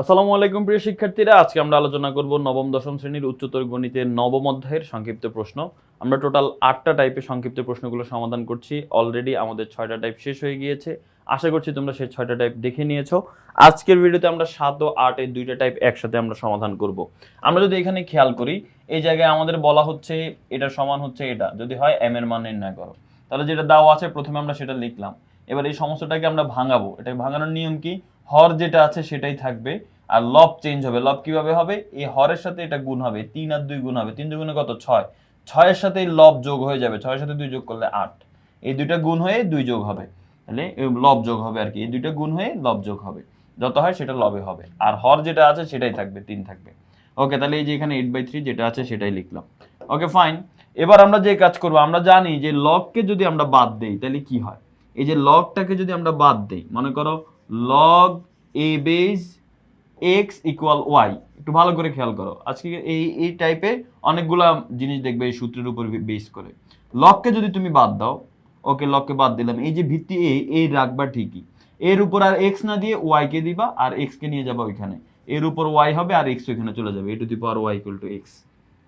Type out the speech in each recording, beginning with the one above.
আসসালামু আলাইকুম প্রিয় শিক্ষার্থীরা। আজকে আমরা আলোচনা করব নবম, দশম শ্রেণির উচ্চতর গণিতের নবম অধ্যায়ের সংক্ষিপ্ত প্রশ্ন। আমরা টোটাল আটটা টাইপের সংক্ষিপ্ত প্রশ্নগুলো সমাধান করছি। অলরেডি আমাদের ছয়টা টাইপ শেষ হয়ে গিয়েছে। আশা করছি তোমরা সেই ছয়টা টাইপ দেখে নিয়েছো। আজকের ভিডিওতে আমরা সাত ও আট এই দুইটা টাইপ একসাথে আমরা সমাধান করব। আমরা যদি এখানে খেয়াল করি, এই জায়গায় আমাদের বলা হচ্ছে এটা সমান হচ্ছে এটা। যদি হয় এম এর মান নির্ণয় করো। তাহলে যেটা দেওয়া আছে, প্রথমে আমরা সেটা লিখলাম। এবার এই সমস্যাটাকে আমরা ভাঙাবো। এটা ভাঙানোর নিয়ম কি? হর যেটা আছে সেটাই থাকবে। আর লব চেঞ্জ হবে। লব কীভাবে হবে? এই হরের সাথে এটা গুণ হবে। তিন আর দুই গুণ হবে। তিন দুই গুণে কত? ছয়। ছয়ের সাথে লব যোগ হয়ে যাবে। ছয়ের সাথে দুই যোগ করলে আট। এই দুইটা গুণ হয়ে দুই যোগ হবে। তাহলে লব যোগ হবে আর কি। এই দুইটা গুণ হয়ে লব যোগ হবে। যত হয় সেটা লবে হবে। আর হর যেটা আছে সেটাই থাকবে। তিন থাকবে। ওকে, তাহলে এই যে এখানে এইট বাই থ্রি যেটা আছে সেটাই লিখলাম। ওকে ফাইন এবার আমরা যে কাজ করব, আমরা জানি যে লগকে যদি আমরা বাদ দেই, তাহলে কি হয়? এই যে লগটাকে যদি আমরা বাদ দেই, মনে করো log a base x equal y একটু ভালো করে খেয়াল করো। আজকে এই এই টাইপে অনেকগুলা জিনিস দেখবে এই সূত্রের উপর বেস করে। লগকে যদি তুমি বাদ দাও ওকে লগকে বাদ দিলাম। এই যে ভিত্তি এ এই রাখবা ঠিকই। এর উপর আর এক্স না দিয়ে ওয়াই কে দিবা, আর এক্স কে নিয়ে যাবা ওইখানে। এর উপর ওয়াই হবে আর এক্স ওইখানে চলে যাবে। A to the power y equal to x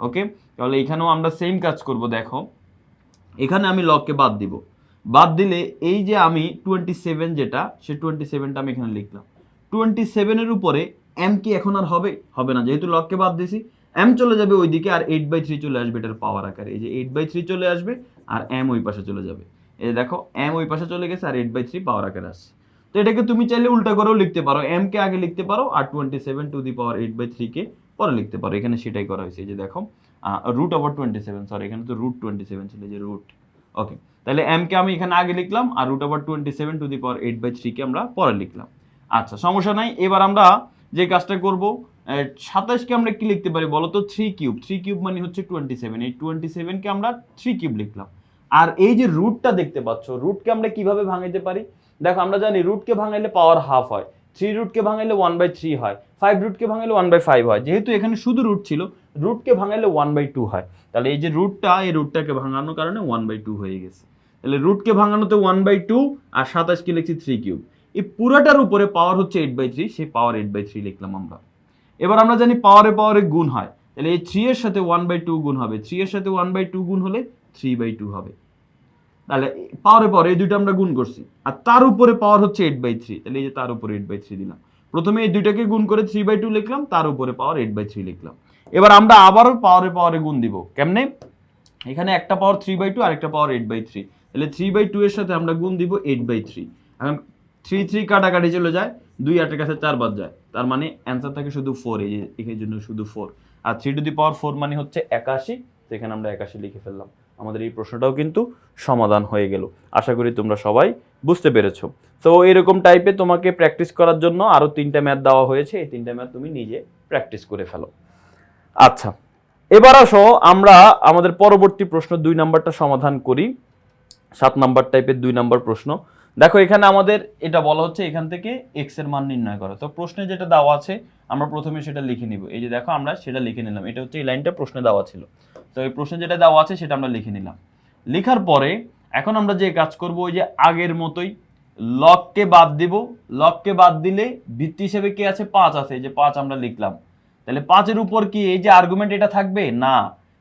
okay তাহলে এখানেও আমরা সেম কাজ করব, দেখো। এখানে আমি লগকে বাদ দিব। বাদ দিলে এই যে আমি টোয়েন্টি সেভেন যেটা, সে টোয়েন্টি সেভেনটা আমি এখানে লিখলাম। টোয়েন্টি সেভেনের উপরে এম কি এখন আর হবে? হবে না, যেহেতু লককে বাদ দিছি এম চলে যাবে ওইদিকে আর এইট বাই থ্রি চলে আসবে এটার পাওয়ার আকারে। এই যে এইট বাই থ্রি চলে আসবে আর এম ওই পাশে চলে যাবে। এই দেখো এম ওই পাশে চলে গেছে আর এইট বাই থ্রি পাওয়ার আকারে আসছে। তো এটাকে তুমি চাইলে উল্টা করেও লিখতে পারো। এম কে আগে লিখতে পারো আর twenty seven to the power eight by three কে পরে লিখতে পারো। এখানে সেটাই করা হয়েছে। এই যে দেখো root over twenty seven sorry এখানে তো রুট টোয়েন্টি সেভেন ছিল যে রুট ওকে তাহলে এম কে আমি এখানে আগে লিখলাম আর root over twenty seven to the power eight by three কে আমরা পরে লিখলাম। আচ্ছা সমস্যা নাই। এবার আমরা যে কাজটা করব সাতাশকে আমরা কি লিখতে পারি বলো তো? থ্রি কিউব থ্রি কিউব মানে হচ্ছে টোয়েন্টি সেভেন এই টোয়েন্টি সেভেনকে আমরা থ্রি কিউব লিখলাম। আর এই যে রুটটা দেখতে পাচ্ছ রুটকে আমরা কীভাবে ভাঙাইতে পারি? দেখো, আমরা জানি রুটকে ভাঙাইলে পাওয়ার হাফ হয়। থ্রি রুটকে ভাঙাইলে ওয়ান বাই থ্রি হয়। ফাইভ রুটকে ভাঙাইলে ওয়ান বাই ফাইভ হয়। যেহেতু এখানে শুধু রুট ছিল রুটকে ভাঙাইলে ওয়ান বাই টু হয়। তাহলে এই যে রুটটা এই রুটটাকে ভাঙানোর কারণে ওয়ান বাই টু হয়ে গেছে। তাহলে রুটকে ভাঙানোতে ওয়ান বাই টু আর সাতাশকে লিখছি থ্রি কিউব এই পুরাটার উপরে পাওয়ার হচ্ছে এইট বাই থ্রি সেই পাওয়ার এইট বাই থ্রি লিখলাম আমরা। এবার আমরা জানি পাওয়ারে পাওয়ারে গুণ হয়। তাহলে এই থ্রি এর সাথে ওয়ান বাই টু গুণ হবে। থ্রি এর সাথে ওয়ান বাই টু গুণ হলে থ্রি বাই টু হবে। তাহলে পাওয়ারে পাওয়ার এই দুইটা আমরা গুণ করছি। আর তার উপরে পাওয়ার হচ্ছে এইট বাই থ্রি তাহলে এই যে তার উপরে এইট বাই থ্রি দিলাম। প্রথমে এই দুইটাকে গুণ করে থ্রি বাই টু লিখলাম, তার উপরে পাওয়ার এইট বাই থ্রি লিখলাম। এবার আমরা আবারও পাওয়ারে পাওয়ারে গুণ দিব। কেমনে? এখানে একটা পাওয়ার থ্রি বাই টু আর একটা পাওয়ার এইট বাই থ্রি তাহলে থ্রি বাই টু এর সাথে আমরা গুণ দিব এইট বাই থ্রি এখন থ্রি থ্রি কাটাকাটি চলে যায়, দুই আটের কাছে চার বাদ যায়। তার মানে অ্যান্সার থাকে শুধু ফোর এই এর জন্য শুধু four R three to the power four মানে হচ্ছে একাশি, তো এখানে আমরা একাশি লিখে ফেললাম। আমাদের এই প্রশ্নটাও কিন্তু সমাধান হয়ে গেল। আশা করি তোমরা সবাই বুঝতে পেরেছ। তো এরকম টাইপে তোমাকে প্র্যাকটিস করার জন্য আরও তিনটা ম্যাথ দেওয়া হয়েছে। এই তিনটা ম্যাথ তুমি নিজে প্র্যাকটিস করে ফেলো। আচ্ছা এবার আসো আমরা আমাদের পরবর্তী প্রশ্ন দুই নাম্বারটা সমাধান করি। সাত নাম্বার টাইপের দুই নাম্বার প্রশ্ন। দেখো, এখানে আমাদের এটা বলা হচ্ছে এখান থেকে এক্সের মান নির্ণয় করো। তো প্রশ্নে যেটা দেওয়া আছে, আমরা প্রথমে সেটা লিখে নিব। এই যে দেখো, আমরা সেটা লিখে নিলাম। এটা হচ্ছে এই লাইনটা প্রশ্নে দেওয়া ছিল। তো এই প্রশ্নে যেটা দেওয়া আছে, সেটা আমরা লিখে নিলাম। লেখার পরে এখন আমরা যে কাজ করব, ওই যে আগের মতোই লগকে বাদ দিব। লগকে বাদ দিলে ভিত্তি হিসেবে কি আছে? পাঁচ আছে। এই যে পাঁচ আমরা লিখলাম। তাহলে পাঁচের উপর কি এই যে আর্গুমেন্ট এটা থাকবে? না।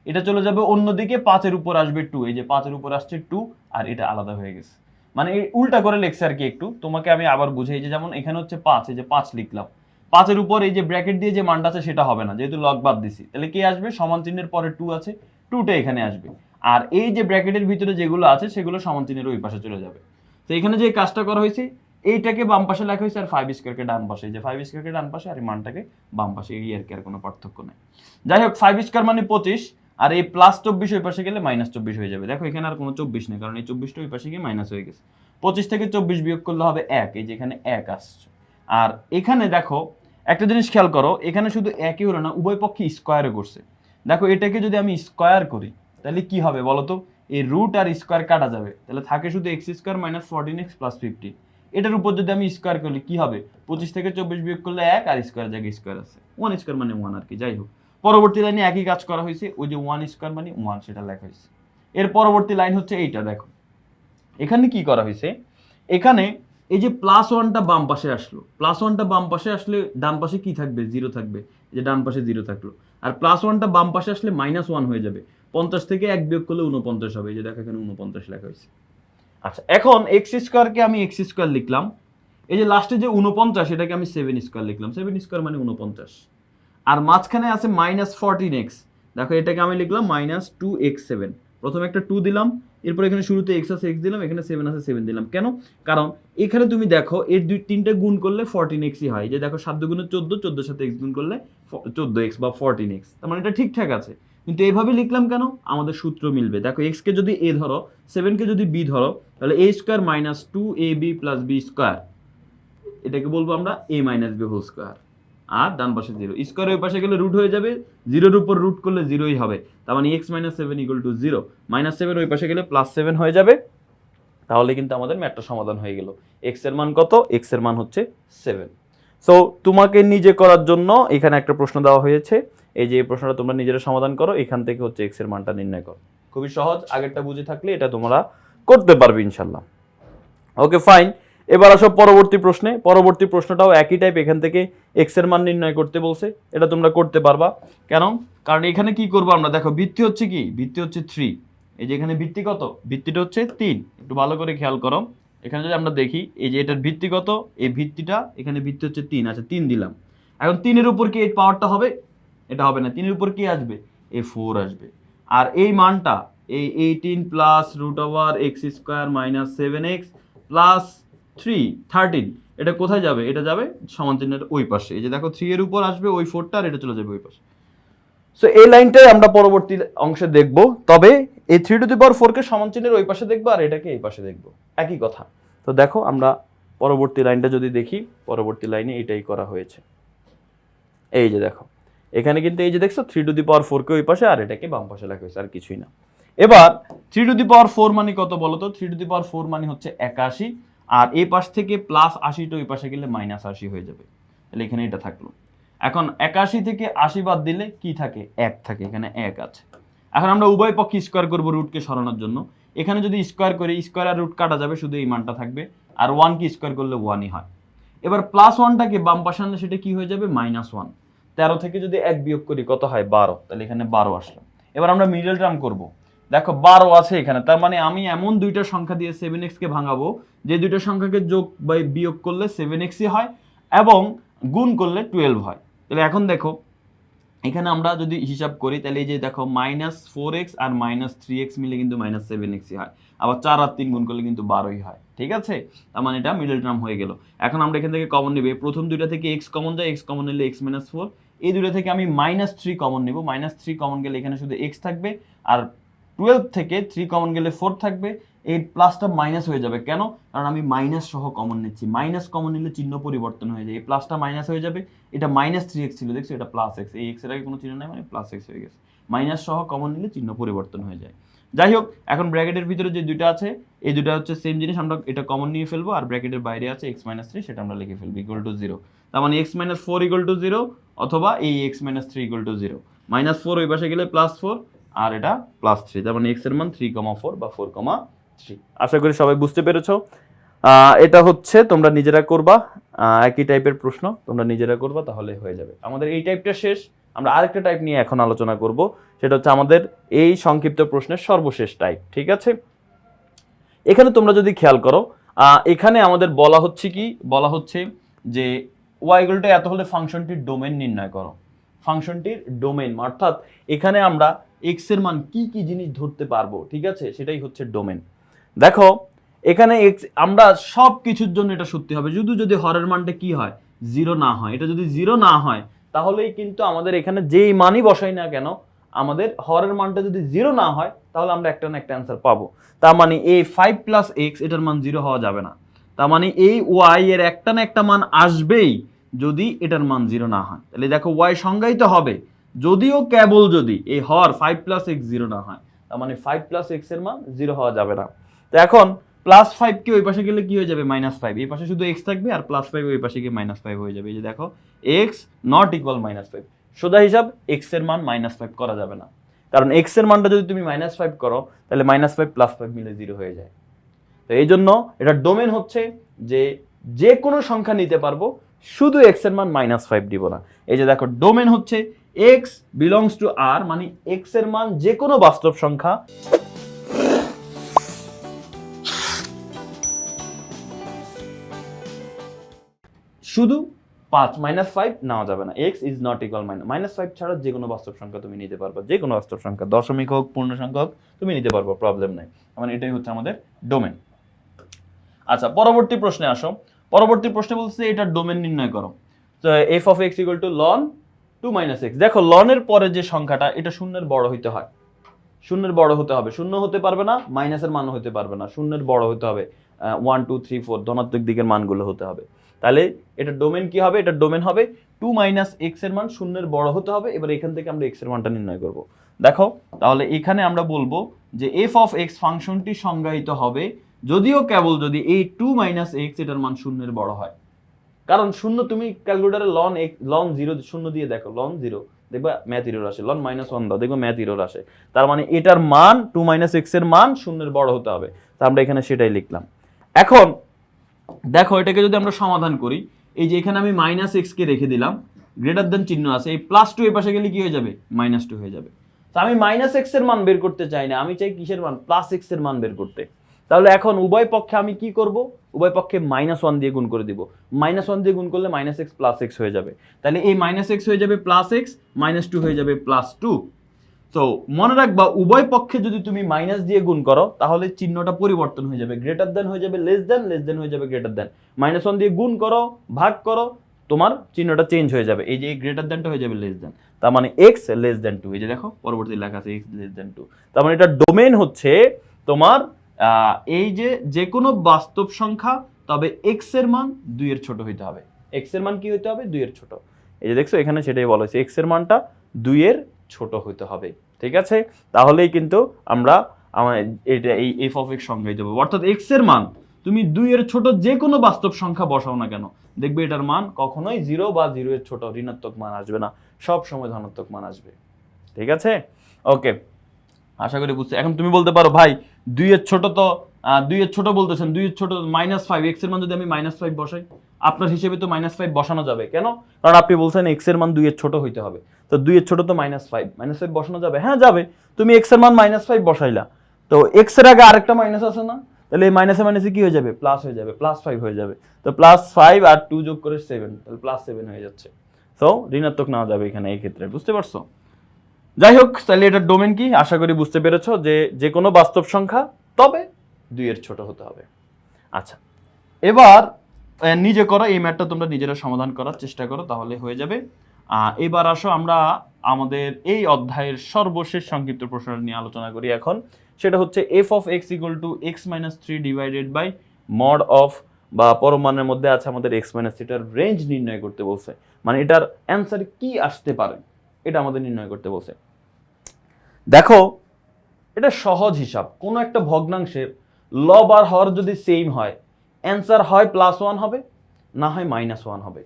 এটা চলে যাবে অন্যদিকে পাঁচের উপর আসবে টু এই যে পাঁচের উপর আসছে টু আর এটা আলাদা হয়ে গেছে। মানে এই উল্টা করে লেখছে আর কি একটু। তোমাকে আমি আবার বুঝাই যে যেমন এখানে হচ্ছে পাঁচ, এই যে পাঁচ লিখলাম। পাঁচের উপর এই যে ব্র্যাকেট দিয়ে যে মানটা আছে সেটা হবে না, যেহেতু লগ বাদ দিছি। তাহলে কে আসবে? সমান চিহ্নের পরে টু আছে টুটা এখানে আসবে। আর এই যে ব্র্যাকেটের ভিতরে যেগুলো আছে, সেগুলো সমান চিহ্নের ওই পাশে চলে যাবে। তো এখানে যে কাজটা করা হয়েছে, এইটাকে বাম পাশে লেখা হয়েছে আর ফাইভ স্কোয়ারকে ডান পাশে। যে ফাইভ স্কোয়ারকে ডান পাশে আর এই মানটাকে বাম পাশে, এই আর কি, আর কোনো পার্থক্য নেই। যাই হোক ফাইভ স্কোয়ার মানে পঁচিশ। আর এই প্লাস চব্বিশ ওই পাশে গেলে মাইনাস চব্বিশ হয়ে যাবে। দেখো, এখানে আর কোনো চব্বিশ নেই, কারণ এই চব্বিশটা ওই পাশে গিয়ে মাইনাস হয়ে গেছে। পঁচিশ থেকে চব্বিশ বিয়োগ করলে হবে এক, এই যে এখানে এক আসছে। আর এখানে দেখো, একটা জিনিস খেয়াল করো, এখানে শুধু একই হলো না, উভয় পক্ষে স্কোয়ারে করছে। দেখো, এটাকে যদি আমি স্কোয়ার করি, তাহলে কি হবে বলো তো? এই রুট আর স্কোয়ার কাটা যাবে। তাহলে থাকে শুধু x square minus fourteen x plus fifty এটার উপর যদি আমি স্কোয়ার করি, কি হবে? পঁচিশ থেকে চব্বিশ বিয়োগ করলে এক, আর স্কোয়ার জায়গায় স্কোয়ার আছে ওয়ান স্কোয়ার মানে ওয়ান আর কি, যাই হোক। পরবর্তী লাইনে একই কাজ করা হয়েছে, ওই যে ওয়ান স্কোয়ার মানে ওয়ান সেটা লেখা হয়েছে। এর পরবর্তী লাইন হচ্ছে এইটা, দেখো। এখানে কি করা হয়েছে? এখানে এই যে প্লাস ওয়ানটা বাম পাশে আসলো। প্লাস ওয়ানটা বাম পাশে আসলে ডান পাশে কি থাকবে? জিরো থাকবে। যে ডান পাশে জিরো থাকল। আর প্লাস ওয়ানটা বাম পাশে আসলে মাইনাস ওয়ান হয়ে যাবে। পঞ্চাশ থেকে এক বিয়োগ করলে উনপঞ্চাশ হবে। এই যে দেখো এখানে উনপঞ্চাশ লেখা হয়েছে। আচ্ছা এখন এক্স স্কোয়ারকে আমি এক্স স্কোয়ার লিখলাম। এই যে লাস্টে যে উনপঞ্চাশ এটাকে আমি সেভেন স্কোয়ার লিখলাম। সেভেন স্কোয়ার মানে উনপঞ্চাশ আর মাঝখানে আছে মাইনাস ফোরটিন এক্স দেখো এটাকে আমি লিখলাম মাইনাস টু এক্স সেভেন প্রথমে একটা টু দিলাম, এরপর এখানে শুরুতে এক্স আছে এক্স দিলাম, এখানে সেভেন আছে সেভেন দিলাম। কেন? কারণ এখানে তুমি দেখো, এর দুই, তিনটে গুণ করলে ফোরটিন এক্সই হয়। যে দেখো সাত গুণে চোদ্দ, চোদ্দোর সাথে এক্স গুণ করলে চোদ্দ এক্স বা ফোরটিন এক্স তার মানে এটা ঠিকঠাক আছে। কিন্তু এইভাবে লিখলাম কেন? আমাদের সূত্র মিলবে। দেখো এক্সকে যদি এ ধরো সেভেনকে যদি বি ধরো, তাহলে a square minus two a b plus b square এটাকে বলব আমরা a minus b whole square আর ডান পাশে জিরো। স্কোয়ার ওই পাশে গেলে রুট হয়ে যাবে। জিরোর উপর রুট করলে জিরোই হবে। তার মানে x minus seven equal to zero minus seven ওই পাশে গেলে প্লাস সেভেন হয়ে যাবে। তাহলে কিন্তু আমাদের ম্যাটটা সমাধান হয়ে গেল। এক্সের মান কত? এক্সের মান হচ্ছে সেভেন সো তোমাকে নিজে করার জন্য এখানে একটা প্রশ্ন দেওয়া হয়েছে। এই যে এই প্রশ্নটা তোমরা নিজেরা সমাধান করো, এখান থেকে হচ্ছে এক্সের মানটা নির্ণয় করো। খুবই সহজ। আগেরটা বুঝে থাকলে এটা তোমরা করতে পারবে ইনশাল্লাহ। ওকে ফাইন এবার আসো পরবর্তী প্রশ্নে। পরবর্তী প্রশ্নটাও একই টাইপ এখান থেকে এক্সের মান নির্ণয় করতে বলছে। এটা তোমরা করতে পারবা। কেন? কারণ এখানে কি করব আমরা? দেখো, ভিত্তি হচ্ছে কি? ভিত্তি হচ্ছে থ্রি এই যে এখানে ভিত্তি কত? ভিত্তিটা হচ্ছে তিন। একটু ভালো করে খেয়াল করো। এখানে যদি আমরা দেখি, এই যে এটার ভিত্তি কত? এই ভিত্তিটা, এখানে ভিত্তি হচ্ছে তিন। আচ্ছা তিন দিলাম। এখন তিনের উপর কি এই পাওয়ারটা হবে? এটা হবে না। তিনের উপর কি আসবে? এ ফোর আসবে। আর এই মানটা, এই eighteen plus root over x square minus seven x plus three, thirteen, এটা কোথায় যাবে? এটা যাবে সমান চিহ্নের ওই পাশে। এই যে দেখো, থ্রি এর উপর আসবে ওই ফোরটা আর এটা চলে যাবে ওই পাশে। সো এই লাইনটাই আমরা পরবর্তী অংশে দেখব। তবে এই থ্রি টু দি পাওয়ার ফোরকে সমান চিহ্নের ওই পাশে দেখব আর এটাকে এই পাশে দেখব। একই কথা। তো দেখো, আমরা পরবর্তী লাইনটা যদি দেখি, পরবর্তী লাইনে এটাই করা হয়েছে। এই যে দেখো, এখানে কিন্তু এই যে দেখছ, থ্রি টু দি পাওয়ার ফোরকে ওই পাশে আর এটাকে বাম পাশে লেখা হয়েছে, আর কিছুই না। এবার, three to the power four মানে কত বলো তো three to the power four মানে হচ্ছে একাশি। আর এই পাশ থেকে প্লাস আশিটা ওই পাশে গেলে মাইনাস আশি হয়ে যাবে। তাহলে এখানে এটা থাকল। এখন একাশি থেকে আশি বাদ দিলে কি থাকে? এক থাকে, এখানে এক আছে। এখন আমরা উভয় পক্ষে স্কোয়ার করব রুটকে সরানোর জন্য। এখানে যদি স্কোয়ার করি স্কোয়ার আর রুট কাটা যাবে, শুধু এই মানটা থাকবে। আর ওয়ানকে স্কোয়ার করলে ওয়ানই হয়। এবার প্লাস ওয়ানটাকে বাম পাশে আনলে সেটা কি হয়ে যাবে? মাইনাস ওয়ান তেরো থেকে যদি এক বিয়োগ করি, কত হয়? বারো। তাহলে এখানে বারো আসলো। এবার আমরা মিডল টার্ম করব। দেখো, বারো আছে এখানে। তার মানে আমি এমন দুইটা সংখ্যা দিয়ে সেভেন এক্সকে ভাঙাবো, যে দুইটা সংখ্যাকে যোগ বা বিয়োগ করলে সেভেন এক্সই হয় এবং গুণ করলে টুয়েলভ হয়। তাহলে এখন দেখো, এখানে আমরা যদি হিসাব করি, তাহলে এই যে দেখো মাইনাস ফোর এক্স আর মাইনাস থ্রি এক্স মিলে কিন্তু মাইনাস সেভেন এক্সই হয়। আবার চার আর তিন গুণ করলে কিন্তু বারোই হয়। ঠিক আছে? তার মানে এটা মিডল টার্ম হয়ে গেল। এখন আমরা এখান থেকে কমন নেবে। প্রথম দুইটা থেকে এক্স কমন যায় এক্স কমন নিলে এক্স মাইনাস ফোর এই দুটো থেকে আমি মাইনাস থ্রি কমন নেব। মাইনাস থ্রি কমন গেলে এখানে শুধু এক্স থাকবে আর টুয়েলভ থেকে থ্রি কমন গেলে ফোর থাকবে এই প্লাসটা মাইনাস হয়ে যাবে। কেন? কারণ আমি মাইনাস সহ কমন নিচ্ছি। মাইনাস কমন নিলে চিহ্ন পরিবর্তন হয়ে যায়। এই প্লাসটা মাইনাস হয়ে যাবে। এটা মাইনাস থ্রি এক্স ছিল, দেখছ? এটা প্লাস এক্স এই এক্সের আগে কোনো চিহ্ন নেই মানে প্লাস এক্স হয়ে গেছে। মাইনাস সহ কমন নিলে চিহ্ন পরিবর্তন হয়ে যায়। যাই হোক, এখন ব্র্যাকেটের ভিতরে যে দুইটা আছে, এই দুটো হচ্ছে সেম জিনিস। আমরা এটা কমন নিয়ে ফেলব আর ব্র্যাকেটের বাইরে আছে এক্স মাইনাস থ্রি সেটা আমরা লিখে ফেলব ইকুয়াল টু জিরো তার মানে x minus four equal to zero অথবা এই x minus three equal to zero minus four ওই পাশে গেলে প্লাস ফোর আর এটা প্লাস থ্রি তার মানে এক্সের মান থ্রি কমা ফোর বা ফোর কমা থ্রি আশা করি সবাই বুঝতে পেরেছ। এটা হচ্ছে তোমরা নিজেরা করবা। একই টাইপের প্রশ্ন, তোমরা নিজেরা করবা, তাহলে হয়ে যাবে। আমাদের এই টাইপটা শেষ। আমরা আরেকটা টাইপ নিয়ে এখন আলোচনা করব। সেটা হচ্ছে আমাদের এই সংক্ষিপ্ত প্রশ্নের সর্বশেষ টাইপ ঠিক আছে? এখানে তোমরা যদি খেয়াল করো এখানে আমাদের বলা হচ্ছে কি? বলা হচ্ছে যে ওয়াইগুলোটা এত হলে ফাংশনটির ডোমেন নির্ণয় করো। ফাংশনটির ডোমেন অর্থাৎ এখানে আমরা এক্সের মান কি কি জিনিস ধরতে পারব, ঠিক আছে? সেটাই হচ্ছে ডোমেন দেখো, এখানে এক্স আমরা সব কিছুর জন্য এটা সত্যি হবে। শুধু যদি হরের মানটা কি হয়? জিরো না হয়। এটা যদি জিরো না হয়, তাহলেই কিন্তু আমাদের এখানে যেই মানই বসাই না কেন, আমাদের হরের মানটা যদি জিরো না হয়, তাহলে আমরা একটা না একটা অ্যান্সার পাবো। তার মানে এই ফাইভ প্লাস এক্স এটার মান জিরো হওয়া যাবে না। তার মানে এই ওয়াই এর একটা না একটা মান আসবেই যদি এটার মান জিরো না হয়। তাহলে দেখো ওয়াই সংজ্ঞায়িত হবে। যদিও কেবল যদি এই হর ফাইভ প্লাস এক্স জিরো না হয়, তার মানে ফাইভ প্লাস এক্সের মান জিরো হওয়া যাবে না। তো এখন প্লাস ফাইভ কে ওই পাশে গেলে কি হয়ে যাবে? মাইনাস ফাইভ এই পাশে শুধু এক্স থাকবে আর প্লাস ফাইভ ওই পাশে গিয়ে মাইনাস ফাইভ হয়ে যাবে। এই যে দেখো x not equal minus five সোজা হিসাব এক্সের মান মাইনাস ফাইভ করা যাবে না। কারণ এক্সের মানটা যদি তুমি মাইনাস ফাইভ করো, তাহলে মাইনাস ফাইভ প্লাস ফাইভ মিলে জিরো হয়ে যায়। তো এই জন্য এটা ডোমেন হচ্ছে যে যে কোনো সংখ্যা নিতে পারব, শুধু এক্সের মান মাইনাস ফাইভ দিব না। এই যে দেখো ডোমেন হচ্ছে এক্স বিলংস টু আর মানে এক্সের মান যে কোনো বাস্তব সংখ্যা। শুধু পাঁচ মাইনাস ফাইভ নেওয়া যাবে না। X is not equal minus minus five ছাড়া যে কোনো বাস্তব সংখ্যা তুমি নিতে পারবে। যে কোনো বাস্তব সংখ্যা, দশমিক হোক পূর্ণ সংখ্যা হোক, তুমি নিতে পারব প্রবলেম নাই। মানে এটাই হচ্ছে আমাদের ডোমেন আচ্ছা পরবর্তী প্রশ্নে আসো। পরবর্তী প্রশ্নে বলছে এটা ডোমেন নির্ণয় করো। তো f of x equal to ln two minus x. দেখো, লনের পরে যে সংখ্যাটা, এটা শূন্যের বড় হইতে হয়। শূন্যের বড় হতে হবে। শূন্য হতে পারবে না, মাইনাসের মানও হতে পারবে না। শূন্যের বড় হতে হবে ওয়ান টু থ্রি ফোর ধনাত্মক দিকের মানগুলো হতে হবে। তাহলে এটা ডোমেন কি হবে? এটা ডোমেন হবে টু মাইনাস এক্সের মান শূন্যের বড় হতে হবে। এবার এখান থেকে আমরা এক্সের মানটা নির্ণয় করব। দেখো, তাহলে এখানে আমরা বলব যে এফ অফ এক্স ফাংশনটি সংজ্ঞায়িত হবে, যদিও কেবল যদি এই টু মাইনাস এক্স এটার মান শূন্যের বড় হয়। কারণ শূন্য তুমি ক্যালকুলেটারে লন এক লন জিরো শূন্য দিয়ে দেখো লন জিরো দেখবা ম্যাথ ইরোর আসে লন মাইনাস ওয়ান দাও, দেখব ম্যাথ ইরোর আসে। তার মানে এটার মান টু মাইনাস এক্সের মান শূন্যের বড় হতে হবে। তা আমরা এখানে সেটাই লিখলাম। এখন দেখো, এটাকে যদি আমরা সমাধান করি, এই যে এখানে আমি মাইনাস এক্সকে রেখে দিলাম গ্রেটার দেন চিহ্ন আছে, এই প্লাস টু এর পাশে গেলে কি হয়ে যাবে? মাইনাস টু হয়ে যাবে। তো আমি মাইনাস এক্সের মান বের করতে চাই না, আমি চাই কিসের মান? প্লাস এক্সের মান বের করতে। তাহলে এখন উভয় পক্ষে আমি কি করব? উভয় পক্ষে মাইনাস ওয়ান দিয়ে গুণ করে দিব। মাইনাস ওয়ান দিয়ে গুণ করলে মাইনাস এক্স প্লাস এক্স হয়ে যাবে। তাহলে এই মাইনাস এক্স হয়ে যাবে প্লাস এক্স মাইনাস টু হয়ে যাবে প্লাস টু তো মনে রাখবা, উভয় পক্ষে যদি তুমি মাইনাস দিয়ে গুণ করো, তাহলে চিহ্নটা পরিবর্তন হয়ে যাবে। গ্রেটার দেন হয়ে যাবে লেস দেন লেস দেন হয়ে যাবে গ্রেটার দেন মাইনাস ওয়ান দিয়ে গুণ করো, ভাগ করো, তোমার চিহ্নটা চেঞ্জ হয়ে যাবে। এই যে এই গ্রেটার দেনটা হয়ে যাবে লেস দেন তার মানে এক্স লেস দেন টু এই যে দেখো পরবর্তী লেখা আছে এক্স লেস দেন টু তার মানে এটা ডোমেন হচ্ছে তোমার এই যে যে কোনো বাস্তব সংখ্যা, তবে এক্সের মান দুইয়ের ছোট হইতে হবে। এক্সের মান কি হইতে হবে? দুইয়ের ছোট। এই যে দেখছ, এখানে সেটাই বলা হয়েছে এক্সের মানটা দুইয়ের ছোট হইতে হবে। ঠিক আছে? তাহলেই কিন্তু আমরা এটা এই এফ অফ এক্স সংজ্ঞায়িত হবে অর্থাৎ এক্সের মান, তুমি দুইয়ের ছোট যে কোনো বাস্তব সংখ্যা বসাও না কেন। দেখবে এটার মান কখনোই জিরো বা জিরো এর ছোট ঋণাত্মক মান আসবে না। সব সময় ধনাত্মক মান আসবে। ঠিক আছে? ওকে আশা করি বুঝতে এখন তুমি বলতে পারো, ভাই দুইয়ের ছোট তো দুইয়ের ছোট বলতেছেন, দুইয়ের ছোট মাইনাস ফাইভ এক্সের মান যদি আমি মাইনাস ফাইভ বসাই, আপনার হিসেবে তো মাইনাস ফাইভ বসানো যাবে। কেন? কারণ আপনি বলছেন এক্সের মান দুইয়ের ছোট হইতে হবে। তো দুইয়ের ছোট তো মাইনাস ফাইভ মাইনাস ফাইভ বসানো যাবে। হ্যাঁ যাবে। তুমি এক্সের মান মাইনাস ফাইভ বসাইলা। তো এক্সের আগে আরেকটা মাইনাস আছে না? তাহলে এই মাইনাসে মাইনাসে কি হয়ে যাবে? প্লাস হয়ে যাবে প্লাস ফাইভ হয়ে যাবে। তো প্লাস ফাইভ আর টু যোগ করে সেভেন তাহলে প্লাস সেভেন হয়ে যাচ্ছে। তো ঋণাত্মক নেওয়া যাবে এখানে এই ক্ষেত্রে, বুঝতে পারছ? যাই হোক তাহলে এটার ডোমেন কি? আশা করি বুঝতে পেরেছ যে যে কোনো বাস্তব সংখ্যা, তবে দুইয়ের ছোট হতে হবে। আচ্ছা এবার নিজে করো, এই ম্যাটটা তোমরা নিজেরা সমাধান করার চেষ্টা করো, তাহলে হয়ে যাবে। এবার আসো আমরা আমাদের এই অধ্যায়ের সর্বশেষ সংক্ষিপ্ত প্রশ্ন নিয়ে আলোচনা করি এখন। সেটা হচ্ছে f of x equal to x minus three divided by mod of বা পরমাণের মধ্যে আছে আমাদের এক্স মাইনাস থ্রিটার রেঞ্জ নির্ণয় করতে বলছে। মানে এটার অ্যান্সার কি আসতে পারে, এটা আমাদের নির্ণয় করতে বলছে। দেখো, এটা সহজ হিসাব। কোনো একটা ভগ্নাংশের লব আর হর যদি সেম হয় অ্যান্সার হয় প্লাস ওয়ান হবে, না হয় মাইনাস ওয়ান হবে।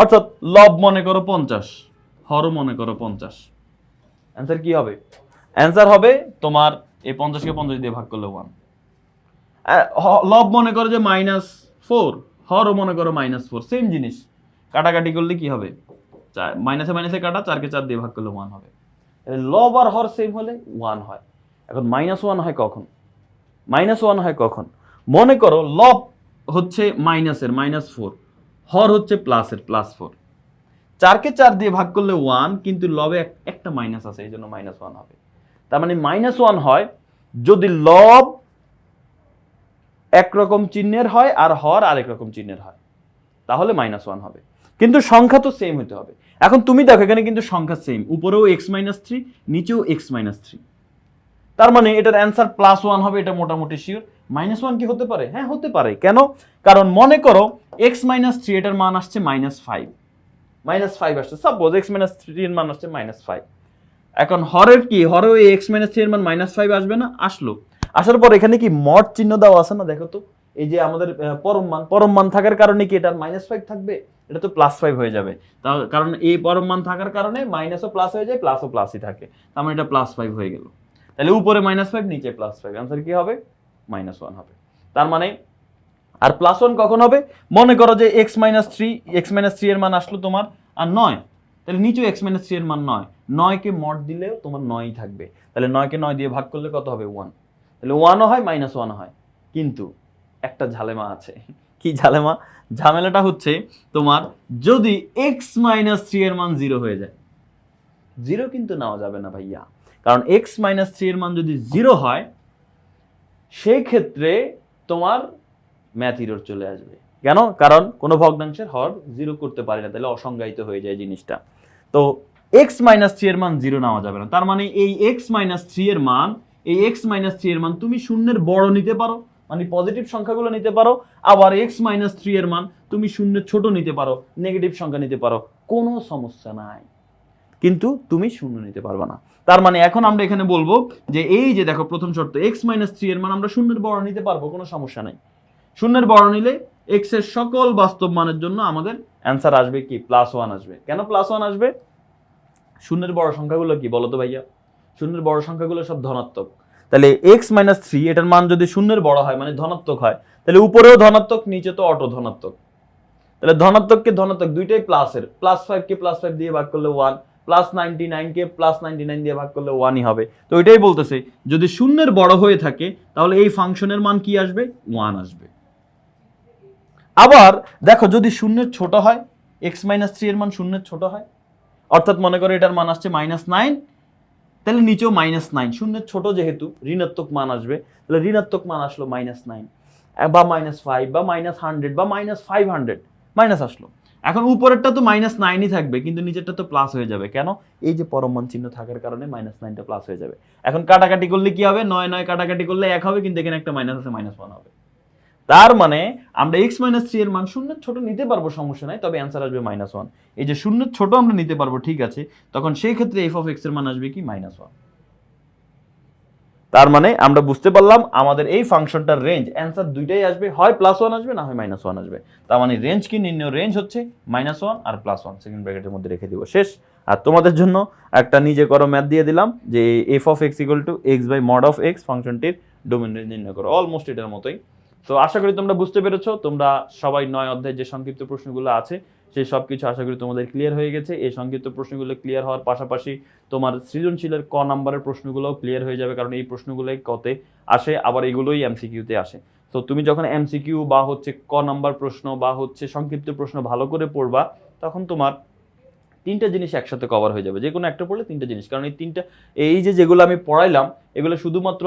অর্থাৎ লব মনে করো পঞ্চাশ হরও মনে করো পঞ্চাশ। অ্যান্সার কি হবে? অ্যান্সার হবে তোমার এই পঞ্চাশকে পঞ্চাশ দিয়ে ভাগ করলে ওয়ান লব মনে করো যে মাইনাস ফোর হরও মনে করো মাইনাস ফোর সেম জিনিস। কাটাকাটি করলে কি হবে? চার মাইনাসে মাইনাসে কাটা, চারকে চার দিয়ে ভাগ করলে ওয়ান হবে। লব আর হর সেম হলে ওয়ান হয়। এখন মাইনাস ওয়ান হয় কখন? মাইনাস ওয়ান হয় কখন? মনে করো লব হচ্ছে মাইনাসের মাইনাস ফোর হর হচ্ছে প্লাসের প্লাস ফোর চারকে চার দিয়ে ভাগ করলে ওয়ান কিন্তু লবে এক- একটা মাইনাস আছে এই জন্য মাইনাস ওয়ান হবে। তার মানে মাইনাস ওয়ান হয় যদি লব একরকম চিহ্নের হয় আর হর আরেক রকম চিহ্নের হয়। তাহলে মাইনাস ওয়ান হবে। কিন্তু সংখ্যা তো সেম হতে হবে। এখন তুমি দেখো, এখানে কিন্তু সংখ্যা সেম উপরেও এক্স মাইনাস থ্রি নিচেও এক্স মাইনাস থ্রি তার মানে এটার অ্যান্সার প্লাস ওয়ান হবে, এটা মোটামুটি শিওর মাইনাস ওয়ান কি হতে পারে? হ্যাঁ হতে পারে। কেন? কারণ মনে করো এক্স মাইনাস থ্রি এটার মান আসছে মাইনাস ফাইভ মাইনাস ফাইভ আসছে। সাপোজ এক্স মাইনাস থ্রি এর মান আসছে মাইনাস ফাইভ এখন হরের কি? হরে ওই এক্স মাইনাস থ্রি এর মান মাইনাস ফাইভ আসবে না? আসলো। আসার পর এখানে কি মড চিহ্ন দেওয়া আছে না? দেখো তো। এই যে আমাদের পরম মান পরম মান থাকার কারণে কি এটার মাইনাস ফাইভ থাকবে? এটা তো প্লাস ফাইভ হয়ে যাবে। তার কারণ এই পরম মান থাকার কারণে মাইনাসও প্লাস হয়ে যায় প্লাসও প্লাসই থাকে। তার মানে এটা প্লাস ফাইভ হয়ে গেল। তাহলে উপরে মাইনাস ফাইভ নিচে প্লাস ফাইভ অ্যান্সার কি হবে? মাইনাস ওয়ান হবে। তার মানে আর প্লাস ওয়ান কখন হবে? মনে করো যে x minus three x minus three এর মান আসলো তোমার, আর নয়। তাহলে নিচেও এক্স মাইনাস থ্রি এর মান নয়। নয়কে মড দিলেও তোমার নয়ই থাকবে। তাহলে নয়কে নয় দিয়ে ভাগ করলে কত হবে? ওয়ান তাহলে ওয়ানও হয় মাইনাস ওয়ানও হয়। কিন্তু একটা ঝালেমা আছে। কি ঝালেমা? ঝামেলাটা হচ্ছে তোমার যদি এক্স মাইনাস থ্রি এর মান জিরো হয়ে যায়। জিরো কিন্তু নেওয়া যাবে না ভাইয়া। কারণ এক্স মাইনাস থ্রি এর মান যদি জিরো হয় সেই ক্ষেত্রে তোমার ম্যাথ চলে আসবে। কেন? কারণ কোনো ভগ্নাংশের হর জিরো করতে পারে না, তাহলে অসংজ্ঞায়িত হয়ে যায় জিনিসটা। তো এক্স মাইনাস থ্রি এর মান জিরো নেওয়া যাবে না। তার মানে এই এক্স মাইনাস থ্রি এর মান, এই এক্স মাইনাস থ্রি এর মান তুমি শূন্যের বড় নিতে পারো। মানে পজিটিভ সংখ্যাগুলো নিতে পারো, আবার এক্স মাইনাস থ্রি এর মান তুমি শূন্যের ছোট নিতে পারো নেগেটিভ সংখ্যা নিতে পারো, কোনো সমস্যা নাই। কিন্তু তুমি শূন্য নিতে পারবে না। তার মানে এখন আমরা এখানে বলব যে এই যে দেখো প্রথম শর্ত এক্স মাইনাস থ্রি এর মান আমরা শূন্যের বড় নিতে পারব, কোনো সমস্যা নাই। শূন্যের বড় নিলে এক্সের সকল বাস্তব মানের জন্য আমাদের অ্যান্সার আসবে কি? প্লাস ওয়ান আসবে। কেন প্লাস ওয়ান আসবে? শূন্যের বড় সংখ্যাগুলো কি বলো তো ভাইয়া? শূন্যের বড় সংখ্যাগুলো সব ধনাত্মক। তাহলে এক্স মাইনাস থ্রি এটার মান যদি শূন্যের বড় হয় মানে ধনাত্মক হয়, তাহলে উপরেও ধনাত্মক, নিচে তো অটো ধনাত্মক। তাহলে ধনাত্মককে ধনাত্মক? দুইটাই প্লাসের প্লাস ফাইভকে প্লাস ফাইভ দিয়ে ভাগ করলে ওয়ান প্লাস নাইনটি নাইনকে প্লাস নাইনটি নাইন দিয়ে ভাগ করলে ওয়ানই হবে। তো এটাই বলতেছে, যদি শূন্যের বড় হয়ে থাকে, তাহলে এই ফাংশনের মান কি আসবে? ওয়ান আসবে। আবার দেখো, যদি শূন্যের ছোট হয় এক্স মাইনাস থ্রি এর মান শূন্যের ছোট হয়, অর্থাৎ মনে করো এটার মান আসছে মাইনাস নাইন তাহলে নিচেও মাইনাস নাইন শূন্যের ছোট যেহেতু, ঋণাত্মক মান আসবে। তাহলে ঋণাত্মক মান আসলো মাইনাস নাইন বা মাইনাস ফাইভ বা মাইনাস হান্ড্রেড বা মাইনাস ফাইভ হান্ড্রেড মাইনাস আসলো। এখন উপরেরটা তো মাইনাস নাইনই থাকবে, কিন্তু নিচেরটা তো প্লাস হয়ে যাবে। কেন? এই যে পরমান চিহ্ন থাকার কারণে মাইনাস নাইনটা প্লাস হয়ে যাবে। এখন কাটাকাটি করলে কি হবে? নয় নয় কাটাকাটি করলে এক হবে, কিন্তু এখানে একটা মাইনাস আছে মাইনাস ওয়ান হবে। তার মানে আমরা এক্স মাইনাস থ্রি এর মান শূন্যের ছোট নিতে পারব, সমস্যা নাই, তবে অ্যান্সার আসবে মাইনাস ওয়ান এই যে শূন্যের ছোট আমরা নিতে পারব, ঠিক আছে, তখন সেই ক্ষেত্রে এফ অফ এক্সের মান আসবে কি? মাইনাস ওয়ান তার মানে আমরা বুঝতে পারলাম আমাদের এই ফাংশনটার রেঞ্জ অ্যান্সার দুইটাই আসবে, হয় প্লাস ওয়ান আসবে না হয় মাইনাস ওয়ান আসবে। তার মানে রেঞ্জ কি? নির্ণয় রেঞ্জ হচ্ছে মাইনাস ওয়ান আর প্লাস ওয়ান সেকেন্ড ব্র্যাকেটের মধ্যে রেখে দিব, শেষ। আর তোমাদের জন্য একটা নিজে করো ম্যাথ দিয়ে দিলাম, যে f of x equal to x by mod of x ফাংশনটির ডোমেন রেঞ্জ নির্ণয় করো অলমোস্ট এটার মতোই। তো আশা করি তোমরা বুঝতে পেরেছ, তোমরা সবাই নয় অধ্যায়ের যে সংক্ষিপ্ত প্রশ্নগুলো আছে, সেই সব কিছু আশা করি তোমাদের ক্লিয়ার হয়ে গেছে। এই সংক্ষিপ্ত প্রশ্নগুলো ক্লিয়ার হওয়ার পাশাপাশি তোমার সৃজনশীলের ক নাম্বারের প্রশ্নগুলোও ক্লিয়ার হয়ে যাবে, কারণ এই প্রশ্নগুলোই কতে আসে, আবার এগুলোই এমসিকিউতে আসে। তো তুমি যখন এমসিকিউ বা হচ্ছে ক নাম্বার প্রশ্ন বা হচ্ছে সংক্ষিপ্ত প্রশ্ন ভালো করে পড়বা, তখন তোমার তিনটা জিনিস একসাথে কভার হয়ে যাবে। যে কোনো একটা পড়লে তিনটা জিনিস, কারণ এই তিনটা, এই যে যেগুলো আমি পড়াইলাম এগুলো শুধুমাত্র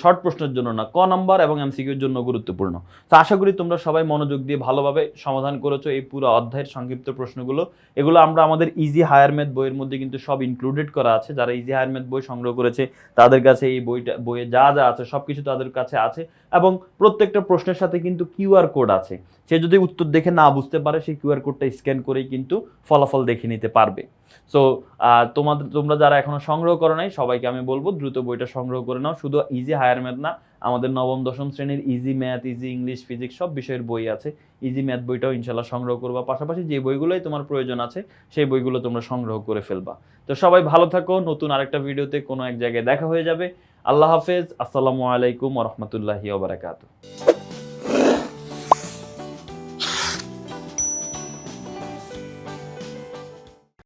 শর্ট প্রশ্নের জন্য না, ক নাম্বার এবং এমসিকিউর জন্য গুরুত্বপূর্ণ। তো আশা করি তোমরা সবাই মনোযোগ দিয়ে ভালোভাবে সমাধান করেছ এই পুরো অধ্যায়ের সংক্ষিপ্ত প্রশ্নগুলো। এগুলো আমরা আমাদের ইজি হায়ার ম্যাথ বইয়ের মধ্যে কিন্তু সব ইনক্লুডেড করা আছে। যারা ইজি হায়ার ম্যাথ বই সংগ্রহ করেছে, তাদের কাছে এই বইটা, বইয়ে যা যা আছে সব কিছু তাদের কাছে আছে এবং প্রত্যেকটা প্রশ্নের সাথে কিন্তু কিউআর কোড আছে। সে যদি উত্তর দেখে না বুঝতে পারে, সেই কিউআর কোডটা স্ক্যান করেই কিন্তু ফলাফল দেখে নিতে পারবে। সো তোমাদের, তোমরা যারা এখনও সংগ্রহ করো নাই, সবাইকে আমি বলব দ্রুত বইটা সংগ্রহ করে নাও। শুধু ইজি হায়ার ম্যাথ না, আমাদের নবম, দশম শ্রেণির easy math easy English physics সব বিষয়ের বই আছে। ইজি ম্যাথ বইটাও ইনশাল্লাহ সংগ্রহ করবা। পাশাপাশি যে বইগুলোই তোমার প্রয়োজন আছে, সেই বইগুলো তোমরা সংগ্রহ করে ফেলবা। তো সবাই ভালো থাকো, নতুন আরেকটা ভিডিওতে কোনো এক জায়গায় দেখা হয়ে যাবে। আল্লাহ হাফেজ, আসসালামু আলাইকুম রহমতুল্লাহি ওবরাকাতু